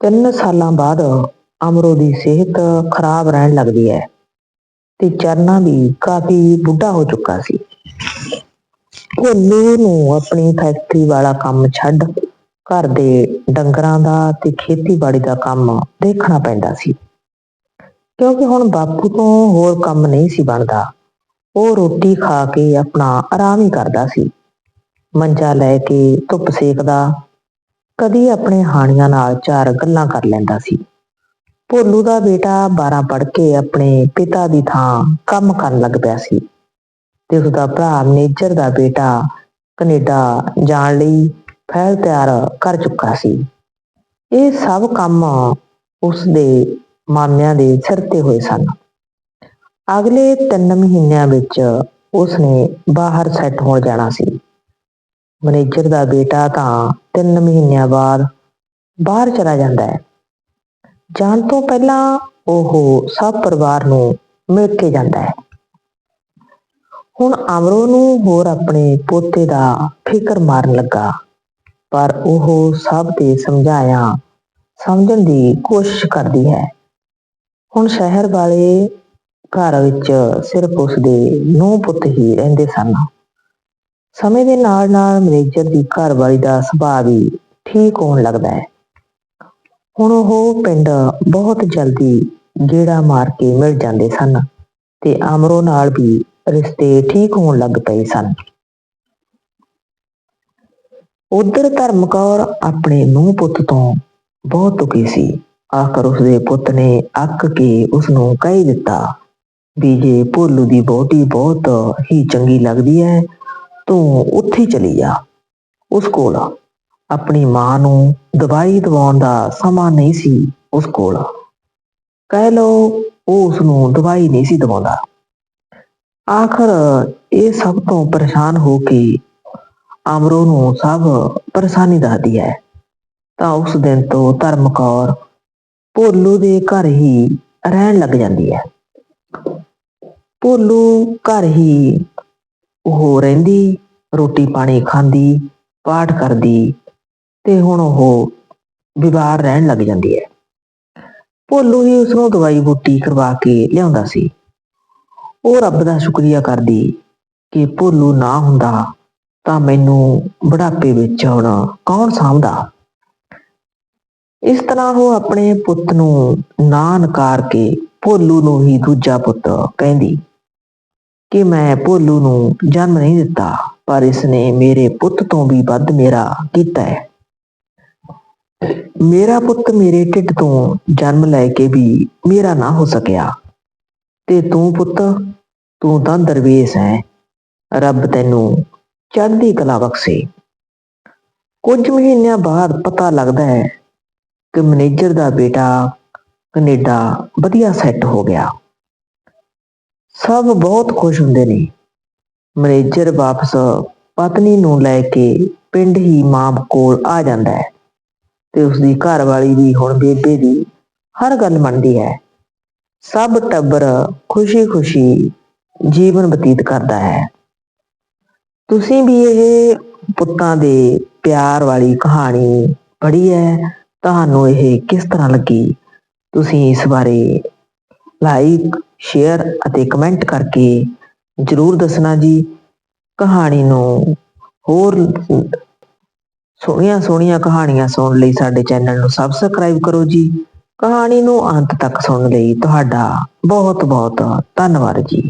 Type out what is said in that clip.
ਤਿੰਨ ਸਾਲਾਂ ਬਾਅਦ ਅਮਰੋ ਦੀ ਸਿਹਤ ਖਰਾਬ ਰਹਿਣ ਲੱਗਦੀ ਹੈ ਤੇ ਚਰਨਾ ਵੀ ਕਾਫੀ ਬੁੱਢਾ ਹੋ ਚੁੱਕਾ ਸੀ। ਭੋਲੂ ਨੂੰ ਆਪਣੀ ਫੈਕਟਰੀ ਵਾਲਾ ਕੰਮ ਛੱਡ ਘਰ ਦੇ ਡੰਗਰਾਂ ਦਾ ਤੇ ਖੇਤੀਬਾੜੀ ਦਾ ਕੰਮ ਦੇਖਣਾ ਪੈਂਦਾ ਸੀ। ਕਿਉਂਕਿ ਹੁਣ ਬਾਪੂ ਤੋਂ ਹੋਰ ਕੰਮ ਨਹੀਂ ਸੀ ਬਣਦਾ। ਉਹ ਰੋਟੀ ਖਾ ਕੇ ਆਪਣਾ ਆਰਾਮ ਹੀ ਕਰਦਾ ਸੀ। ਮੰਜਾ ਲੈ ਕੇ ਧੁੱਪ ਸੇਕਦਾ ਕਦੀ ਆਪਣੇ ਹਾਣੀਆਂ ਨਾਲ ਚਾਰ ਗੱਲਾਂ ਕਰ ਲੈਂਦਾ ਸੀ। ਭੋਲੂ ਦਾ ਬੇਟਾ 12 ਪੜ੍ਹ ਕੇ ਆਪਣੇ ਪਿਤਾ ਦੀ ਥਾਂ ਕੰਮ ਕਰਨ ਲੱਗ ਪਿਆ ਸੀ ਤੇ ਉਸਦਾ ਭਰਾ ਮੈਨੇਜਰ ਦਾ ਬੇਟਾ ਕੈਨੇਡਾ ਜਾਣ ਲਈ ਫੈਲ ਤਿਆਰ ਕਰ ਚੁੱਕਾ ਸੀ। ਇਹ ਸਭ ਕੰਮ ਉਸਦੇ ਮਾਮਿਆਂ ਦੇ ਸਿਰ ਤੇ ਹੋਏ ਸਨ। ਅਗਲੇ 3 ਮਹੀਨਿਆਂ ਵਿੱਚ ਉਸਨੇ ਬਾਹਰ ਸੈੱਟ ਹੋ ਜਾਣਾ ਸੀ। ਮੈਨੇਜਰ ਦਾ ਬੇਟਾ ਤਾਂ 3 ਮਹੀਨਿਆਂ ਬਾਅਦ ਬਾਹਰ ਚਲਾ ਜਾਂਦਾ ਹੈ। ਜਾਣ ਤੋਂ ਪਹਿਲਾਂ ਉਹ ਸਭ ਪਰਿਵਾਰ ਨੂੰ ਮਿਲ ਕੇ ਜਾਂਦਾ ਹੈ। ਹੁਣ ਅਮਰੋ ਨੂੰ ਹੋਰ ਆਪਣੇ ਪੋਤੇ ਦਾ ਫਿਕਰ ਮਾਰਨ ਲੱਗਾ, ਪਰ ਉਹ ਸਭ ਤੇ ਸਮਝਾਇਆ, ਸਮਝਣ ਦੀ ਕੋਸ਼ਿਸ਼ ਕਰਦੀ ਹੈ। ਹੁਣ ਸ਼ਹਿਰ ਵਾਲੇ ਘਰ ਵਿੱਚ ਸਿਰਫ ਉਸਦੇ ਨੂੰਹ ਪੁੱਤ ਹੀ ਰਹਿੰਦੇ ਸਨ। ਸਮੇਂ ਦੇ ਨਾਲ ਨਾਲ ਮੈਨੇਜਰ ਦੀ ਘਰਵਾਲੀ ਦਾ ਸੁਭਾਅ ਵੀ ਠੀਕ ਹੋਣ ਲੱਗਦਾ ਹੈ। ਹੁਣ ਉਹ ਪਿੰਡ ਬਹੁਤ ਜਲਦੀ ਗੇੜਾ ਮਾਰ ਕੇ ਮਿਲ ਜਾਂਦੇ ਸਨ ਤੇ ਅਮਰੋ ਨਾਲ ਵੀ ਰਿਸ਼ਤੇ ਠੀਕ ਹੋਣ ਲੱਗ ਪਏ ਸਨ। ਉਧਰ ਧਰਮਕੌਰ ਆਪਣੇ ਨੂੰਹ ਪੁੱਤ ਤੋਂ ਬਹੁਤ ਦੁਖੀ ਸੀ। ਆਖਰ ਉਸਦੇ ਪੁੱਤ ਨੇ ਅੱਕ ਕੇ ਉਸਨੂੰ ਕਹਿ ਦਿੱਤਾ ਵੀ ਜੇ ਭੋਲੂ ਦੀ ਬਹੁਤੀ ਬਹੁਤ ਹੀ ਚੰਗੀ ਲੱਗਦੀ ਹੈ ਤੂੰ ਉੱਥੇ ਚਲੀ ਜਾ, ਉਸ ਕੋਲ ਆਪਣੀ ਮਾਂ ਨੂੰ ਦਵਾਈ ਦਵਾਉਣ ਦਾ ਸਮਾਂ ਨਹੀਂ ਸੀ ਉਸ ਕੋਲ। ਕਹਿ ਲੋ ਉਹ ਉਸ ਨੂੰ ਦਵਾਈ ਨਹੀਂ ਸੀ ਦਵਾਉਂਦਾ। ਆਖਰ ਇਹ ਸਭ ਤੋਂ ਪਰੇਸ਼ਾਨ ਹੋ ਕੇ ਅਮਰੋ ਨੂੰ ਸਭ ਪਰੇਸ਼ਾਨੀ ਦੱਸਦੀ ਹੈ। ਤਾਂ ਉਸ ਦਿਨ ਤੋਂ ਧਰਮਕੌਰ ਭੋਲੂ ਦੇ ਘਰ ਹੀ ਰਹਿਣ ਲੱਗ ਜਾਂਦੀ ਹੈ। ਭੋਲੂ ਘਰ ਹੀ ਉਹ ਰਹਿੰਦੀ, ਰੋਟੀ ਪਾਣੀ ਖਾਂਦੀ, ਪਾਠ ਕਰਦੀ ਤੇ ਹੁਣ ਉਹ ਬਿਮਾਰ ਰਹਿਣ ਲੱਗ ਜਾਂਦੀ ਹੈ। ਭੋਲੂ ਹੀ ਉਸ ਨੂੰ ਦਵਾਈ ਬੂਟੀ ਕਰਵਾ ਕੇ ਲਿਆਉਂਦਾ ਸੀ। ਉਹ ਰੱਬ ਦਾ ਸ਼ੁਕਰੀਆ ਕਰਦੀ ਕਿ ਭੋਲੂ ਨਾ ਹੁੰਦਾ ਤਾਂ ਮੈਨੂੰ ਬੁਢਾਪੇ ਵਿੱਚ ਹੁਣ ਕੌਣ ਸਾਂਭਦਾ? ਇਸ ਤਰ੍ਹਾਂ ਉਹ ਆਪਣੇ ਪੁੱਤ ਨੂੰ ਨਾ ਨਕਾਰ ਕੇ ਭੋਲੂ ਨੂੰ ਹੀ ਦੂਜਾ ਪੁੱਤ ਕਹਿੰਦੀ। ਕਿ ਮੈਂ ਭੋਲੂ ਨੂੰ ਜਨਮ ਨਹੀਂ ਦਿੱਤਾ, ਪਰ ਇਸ ਨੇ ਮੇਰੇ ਪੁੱਤ ਤੋਂ ਵੀ ਵੱਧ ਮੇਰਾ ਕੀਤਾ ਹੈ। ਮੇਰਾ ਪੁੱਤ ਮੇਰੇ ਢਿੱਡ ਤੋਂ ਜਨਮ ਲੈ ਕੇ ਵੀ ਮੇਰਾ ਨਾ ਹੋ ਸਕਿਆ। ਤੇ ਤੂੰ ਪੁੱਤ, ਤੂੰ ਤਾਂ ਦਰਵੇਸ਼ ਹੈ। ਰੱਬ ਤੈਨੂੰ ਚੜ੍ਹਦੀ ਕਲਾ ਬਖਸ਼ੇ। ਕੁਝ ਮਹੀਨਿਆਂ ਬਾਅਦ ਪਤਾ ਲੱਗਦਾ ਹੈ ਕਿ ਮੈਨੇਜਰ ਦਾ ਬੇਟਾ ਕੈਨੇਡਾ ਵਧੀਆ ਸੈੱਟ ਹੋ ਗਿਆ। ਸਭ ਬਹੁਤ ਖੁਸ਼ ਹੁੰਦੇ ਨੇ। ਮੈਨੇਜਰ ਵਾਪਸ ਪਤਨੀ ਨੂੰ ਲੈ ਕੇ ਪਿੰਡ ਹੀ ਮਾਂ ਕੋਲ ਆ ਜਾਂਦਾ ਹੈ ਤੇ ਉਸਦੀ ਘਰਵਾਲੀ ਵੀ ਹੁਣ ਬੇਬੇ ਦੀ ਹਰ ਗੱਲ ਮੰਨਦੀ ਹੈ। ਸਭ ਟੱਬਰ ਖੁਸ਼ੀ-ਖੁਸ਼ੀ ਜੀਵਨ ਬਤੀਤ ਕਰਦਾ ਹੈ। ਤੁਸੀਂ ਵੀ ਇਹ ਪੁੱਤਾਂ ਦੇ ਪਿਆਰ ਵਾਲੀ ਕਹਾਣੀ ਪੜ੍ਹੀ ਹੈ। ਤੁਹਾਨੂੰ ਇਹ ਕਿਸ ਤਰ੍ਹਾਂ ਲੱਗੀ? ਤੁਸੀਂ ਇਸ ਬਾਰੇ ਲਾਈਕ ਸ਼ੇਅਰ ਅਤੇ ਕਮੈਂਟ ਕਰਕੇ ਜਰੂਰ ਦੱਸਣਾ ਜੀ। ਕਹਾਣੀ ਨੂੰ ਹੋਰ ਸੋਹਣੀਆਂ ਸੋਹਣੀਆਂ ਕਹਾਣੀਆਂ ਸੁਣਨ ਲਈ ਸਾਡੇ ਚੈਨਲ ਨੂੰ ਸਬਸਕ੍ਰਾਈਬ ਕਰੋ ਜੀ। ਕਹਾਣੀ ਨੂੰ ਅੰਤ ਤੱਕ ਸੁਣਨ ਲਈ ਤੁਹਾਡਾ ਬਹੁਤ ਬਹੁਤ ਧੰਨਵਾਦ ਜੀ।